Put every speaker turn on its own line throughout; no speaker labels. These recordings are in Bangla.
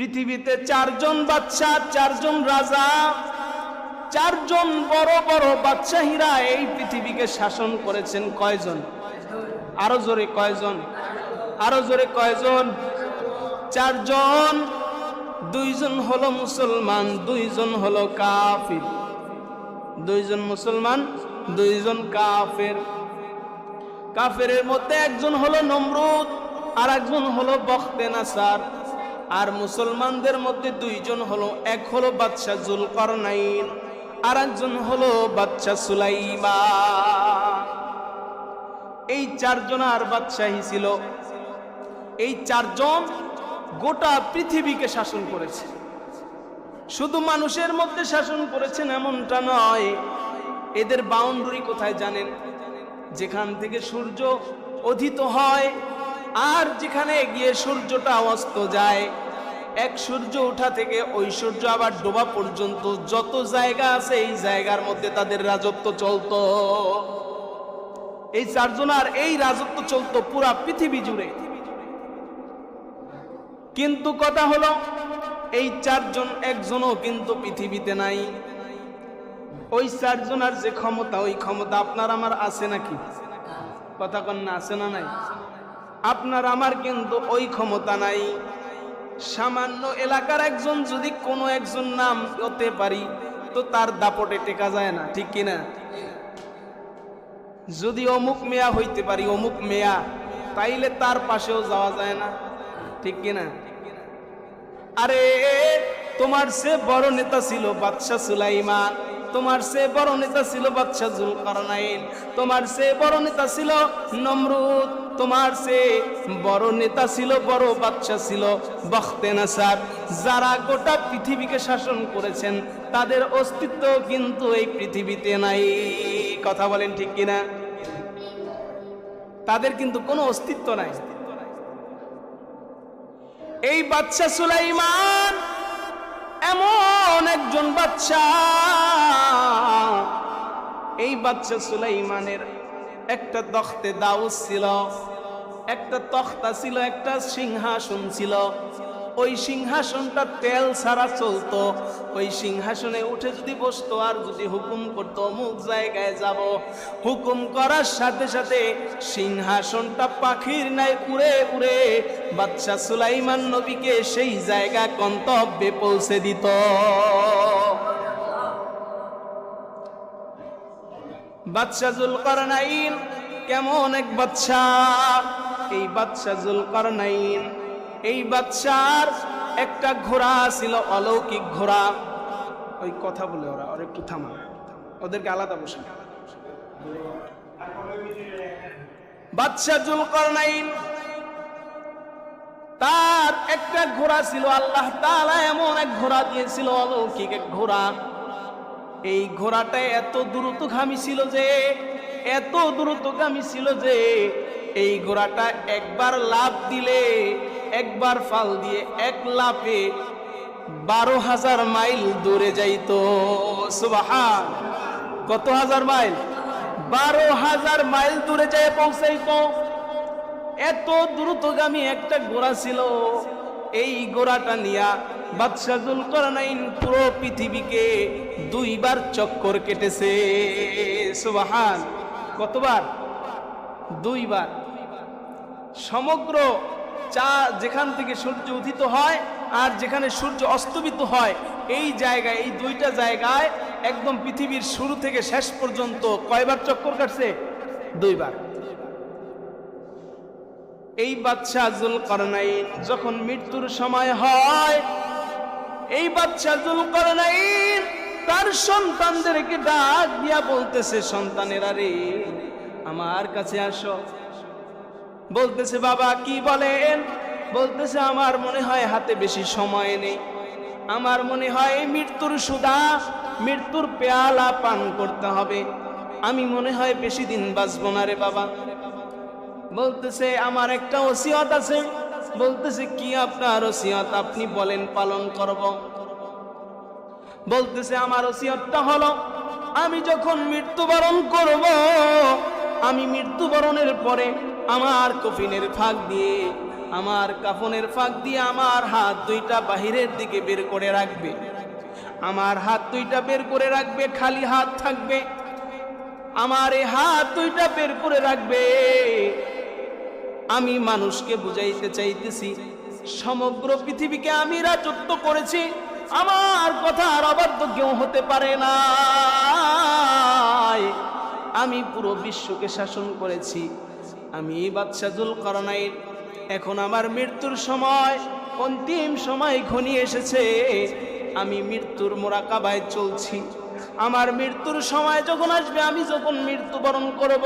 পৃথিবীতে চারজন বাচ্চা চারজন রাজা, চারজন বড় বড় বাদশাহীরা এই পৃথিবীকে শাসন করেছেন কয়জন? আরও জোরে কয়জন? আরও জোরে কয়জন? চারজন। দুইজন হলো মুসলমান, দুইজন হলো কাফির। দুইজন মুসলমান, দুইজন কাফের। কাফের মধ্যে একজন হলো নমরুদ আর একজন হলো বখতে নাসার। আর মুসলমানদের মধ্যে দুইজন হলো, এক হলো বাদশাহ জুলকরনাইন আর একজন হলো বাদশাহ সুলাইমা এই চারজন আর বাদশাহী ছিল। এই চারজন গোটা পৃথিবীকে শাসন করেছে। শুধু মানুষের মধ্যে শাসন করেছেন এমনটা নয়, এদের বাউন্ডারি কোথায় জানেন? যেখান থেকে সূর্য অধিত হয় আর যেখানে গিয়ে সূর্যটা অস্ত যায়, এক সূর্য ওঠা থেকে ওই সূর্য আবার ডোবা পর্যন্ত যত জায়গা আছে এই জায়গার মধ্যে তাদের রাজত্ব চলত। এই চারজনার এই রাজত্ব চলত পুরা পৃথিবী জুড়ে। কিন্তু কথা হলো, এই চারজন একজনও কিন্তু পৃথিবীতে নাই। ওই চারজনার যে ক্ষমতা, ওই ক্ষমতা আপনার আমার আছে নাকি? কথা কন্যা আছে না নাই? আপনার আমার কিন্তু ওই ক্ষমতা নাই। সামান্য এলাকার একজন যদি কোনো একজন নাম হতে পারি, তো তার দাপটে টেকা যায় না, ঠিক কিনা? যদি অমুক মেয়া হইতে পারি, অমুক মেয়া, তাইলে তার পাশেও যাওয়া যায় না, ঠিক কিনা? আরে, তোমার সে বড় নেতা ছিল বাদশাহ সুলাইমান, তোমার সে বড় নেতা ছিল বাদশাহ জুলকারনাইন, তোমার সে বড় নেতা ছিল নমরুদ। তোমার সে বড় নেতা ছিল, বড় বাচ্চা ছিল, বখতে নাসার। যারা গোটা পৃথিবীকে শাসন করেছেন, তাদের অস্তিত্ব কিন্তু এই পৃথিবীতে নাই। কথা বলেন ঠিক কিনা? তাদের কিন্তু কোনো অস্তিত্ব নাই। এই বাচ্চা সুলাইমান এমন একজন বাচ্চা এই বাচ্চা সুলাইমানের একটা তখতে দাউস ছিল, একটা তখতা ছিল, একটা সিংহাসন ছিল। ওই সিংহাসনটা তেল ছাড়া চলতো, ওই সিংহাসনে উঠে যদি বসতো, আর যদি হুকুম করতো, অমুক জায়গায় যাব। হুকুম করার সাথে সাথে সিংহাসনটা পাখির নাই উড়ে উড়ে বাচ্চা সুলাইমান নবীকে সেই জায়গা গন্তব্যে পৌঁছে দিত। বাচ্চা জুলকারনাইন, কেমন এক বাচ্চা এই বাচ্চা জুলকারনাইন, এই বাচ্চার একটা ঘোড়া ছিল অলৌকিক ঘোড়া। ওই কথা বলে ওরা ওরা একটু থামা ওদেরকে আলাদা বসে বাচ্চা জুলকারনাইন, তার একটা ঘোড়া ছিল, আল্লাহ তাআলা এমন এক ঘোড়া দিয়েছিল, অলৌকিক এক ঘোড়া। এই ঘোড়াটা এত দ্রুতগামী ছিল যে, এত দ্রুতগামী ছিল যে, এই ঘোড়াটা একবার লাভ দিলে, একবার ফাল দিয়ে এক লাফে বারো হাজার মাইল দূরে যাইতো। সুবাহান। কত হাজার মাইল? বারো হাজার মাইল দূরে যায় পৌঁছাইতো। এত দ্রুতগামী একটা ঘোড়া ছিল। এই ঘোড়াটা নিয়া বাদশাহ জুলকারনাইন পুরো পৃথিবীকে দুইবার চক্কর কেটেছে। সুবাহান। কতবার? দুইবার। সমগ্র চা যেখান থেকে সূর্য উদিত হয় আর যেখানে সূর্য অস্তমিত হয়, এই জায়গায়, এই দুইটা জায়গায় একদম পৃথিবীর শুরু থেকে শেষ পর্যন্ত কয়বার চক্কর কাটছে? দুইবার। এই জুল করনাইন যখন মৃত্যুর সময় হয় তার সন্তানদেরকে ডাক দিয়া বলতেছে, সন্তানেরা রে, আমার কাছে আসো। বলতেছে, বাবা, কি বলেন? বলতেছে, আমার মনে হয় হাতে বেশি সময় নেই। আমার মনে হয় মৃত্যুর সুদা, মৃত্যুর পেয়ালা পান করতে হবে। আমি মনে হয় বেশি দিন বাঁচবো না রে বাবা। বলতেছে, আমার একটা ওসিয়ত আছে। বলতেছে, কি আপনার ওসিয়ত? আপনি বলেন, পালন করব। বলতেছে, আমার ওসিয়তটা হলো, আমি যখন মৃত্যুবরণ করব, আমি মৃত্যুবরণের পরে আমার কফিনের ফাঁক দিয়ে, আমার কাফনের ফাঁক দিয়ে আমার হাত দুইটা বাহিরের দিকে বের করে রাখবে। আমার হাত দুইটা বের করে রাখবে, খালি হাত থাকবে। আমার এই হাত দুইটা বের করে রাখবে। আমি মানুষকে বুঝাইতে চাইতেছি, সমগ্র পৃথিবীকে আমি রাজত্ব করেছি আমার কথা আর অবাধ্য কেউ হতে পারে না আমি পুরো বিশ্বকে শাসন করেছি। আমি বাদশাহুল করনাইন এখন আমার মৃত্যুর সময়, অন্তিম সময় ঘনিয়ে এসেছে। আমি মৃত্যুর মোরাকাবায় চলছি। আমার মৃত্যুর সময় যখন আসবে, আমি যখন মৃত্যুবরণ করব,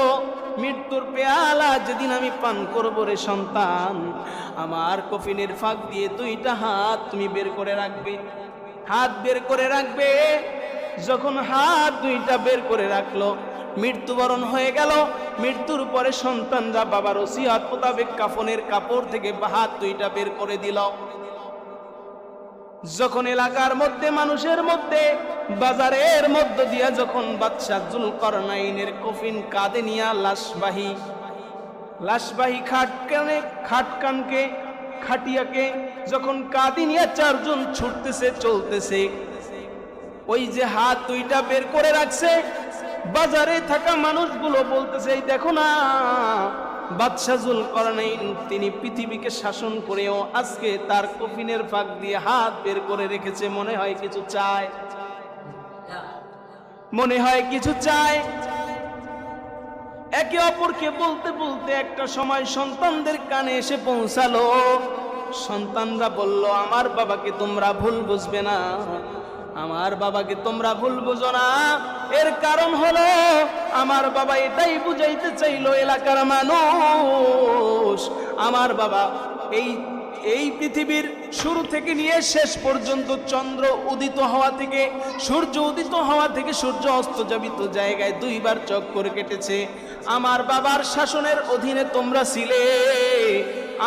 মৃত্যুর পেয়ালা যেদিন আমি পান করব রে সন্তান, আমার কফিনের ফাঁক দিয়ে দুইটা হাত তুমি বের করে রাখবে। হাত বের করে রাখবে। যখন হাত দুইটা বের করে রাখল, মৃত্যুবরণ হয়ে গেল। মৃত্যুর পরে সন্তানরা বাবার ওসিয়াত মোতাবেক কাফনের কাপড় থেকে হাত দুইটা বের করে দিল। যখন এলাকার মধ্যে, মানুষের মধ্যে, বাজারের মধ্য দিয়া যখন বাদশাহ জুল করনাইনের কফিন কাঁধে নিয়া লাশবাহী লাশবাহী খাটকানে খাটকানকে খাটিয়াকে যখন কাঁধে নিয়ে চারজন ছুটতেছে, চলতেছে, ওই যে হাত দুইটা বের করে রাখছে, বাজারে থাকা মানুষগুলো বলতেছে, এই দেখো না বাদশাহুল করনাইন তিনি পৃথিবীকে শাসন করেও আজকে তার কফিনের ফাঁক দিয়ে হাত বের করে রেখেছে, মনে হয় কিছু চায়। মনে হয় কিছু চায়। একে অপরকে বলতে বলতে একটা সময় সন্তানদের কানে এসে পৌঁছালো। সন্তানরা বলল, আমার বাবাকে তোমরা ভুল বুঝবে না। আমার বাবাকে তোমরা ভুল বুঝো না। এর কারণ হলো, আমার বাবা এটাই বুঝাইতে চাইলো, এলাকার মানুষ। আমার বাবা এই এই পৃথিবীর শুরু থেকে নিয়ে শেষ পর্যন্ত চন্দ্র উদিত হওয়া থেকে, সূর্য উদিত হওয়া থেকে সূর্য অস্তজাবিত জায়গায় দুইবার চক্কর কেটেছে। আমার বাবার শাসনের অধীনে তোমরা ছিলে,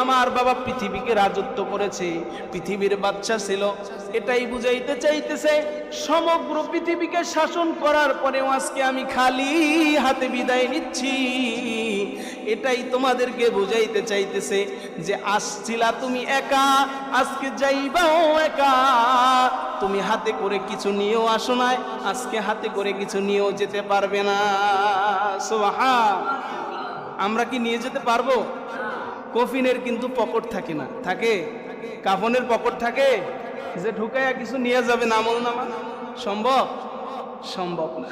আমার বাবা পৃথিবীকে রাজত্ব করেছে, পৃথিবীর বাচ্চা ছিল। এটাই বুঝাইতে চাইতেছে, সমগ্র পৃথিবীকে শাসন করার পরেও আজকে আমি খালি হাতে বিদায় নিচ্ছি। এটাই তোমাদেরকে বুঝাইতে চাইতেছে যে আসছিলা তুমি একা, আজকে যাইবাও একা। তুমি হাতে করে কিছু নিয়েও আসো নাই, আজকে হাতে করে কিছু নিয়েও যেতে পারবে না। সোহা আমরা কি নিয়ে যেতে পারব? কফিনের কিন্তু পকেট থাকে না। থাকে? কাফনের পকেট থাকে? যে ঢুকাইয়া কিছু নিয়ে যাবে নামল নামা? সম্ভব? সম্ভব না।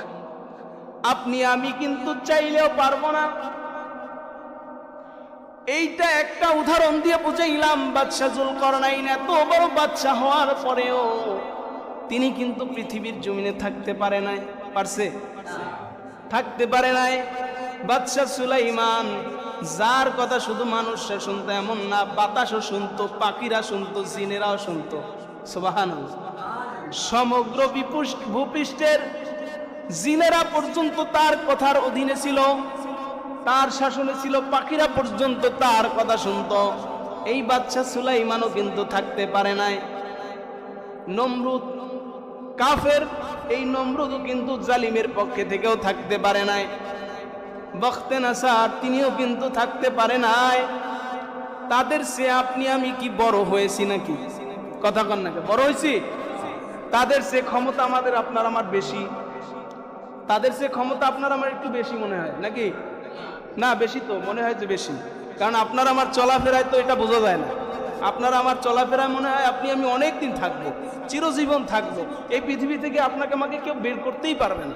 আপনি, আমি কিন্তু চাইলেও পারব না। এইটা একটা উদাহরণ দিয়ে বুঝাইলাম, বাদশাহ জুল করনাইন এত বড় বাচ্চা হওয়ার পরেও তিনি কিন্তু পৃথিবীর জমিনে থাকতে পারে নাই, পারছে? থাকতে পারে নাই। বাদশাহ সুলাইমান, যার কথা শুধু মানুষরা শুনতো, এমন না, বাতাসও শুনতো, পাখিরা শুনতো, জিনেরাও শুনতো। সোবাহান সমগ্র ভূপৃষ্ঠের জিনেরা পর্যন্ত তার কথার অধীনে ছিল। তার শাসনে ছিল পাখিরা পর্যন্ত তার কথা শুনত। এই বাচ্চা সুলাইমানও কিন্তু থাকতে পারে নাই। নমরুদ কাফের, এই নমরুদও কিন্তু জালিমের পক্ষে থেকেও থাকতে পারে নাই। বখতে নাসার, তিনিও কিন্তু থাকতে পারে নাই। তাদের সে আপনি আমি কি বড় হয়েছি নাকি? কথা কন নাকি বড় হয়েছি? তাদের সে ক্ষমতা আমাদের আপনার আমার বেশি। তাদের সে ক্ষমতা আপনার আমার একটু বেশি মনে হয়, নাকি? না, বেশি তো, মনে হয় যে বেশি। কারণ আপনার আমার চলাফেরায় তো এটা বোঝা যায় না। আপনার আমার চলাফেরায় মনে হয় আপনি, আমি অনেক দিন থাকব, চিরজীবন থাকব। এই পৃথিবী থেকে আপনাকে আমাকে কেউ বের করতেই পারবে না।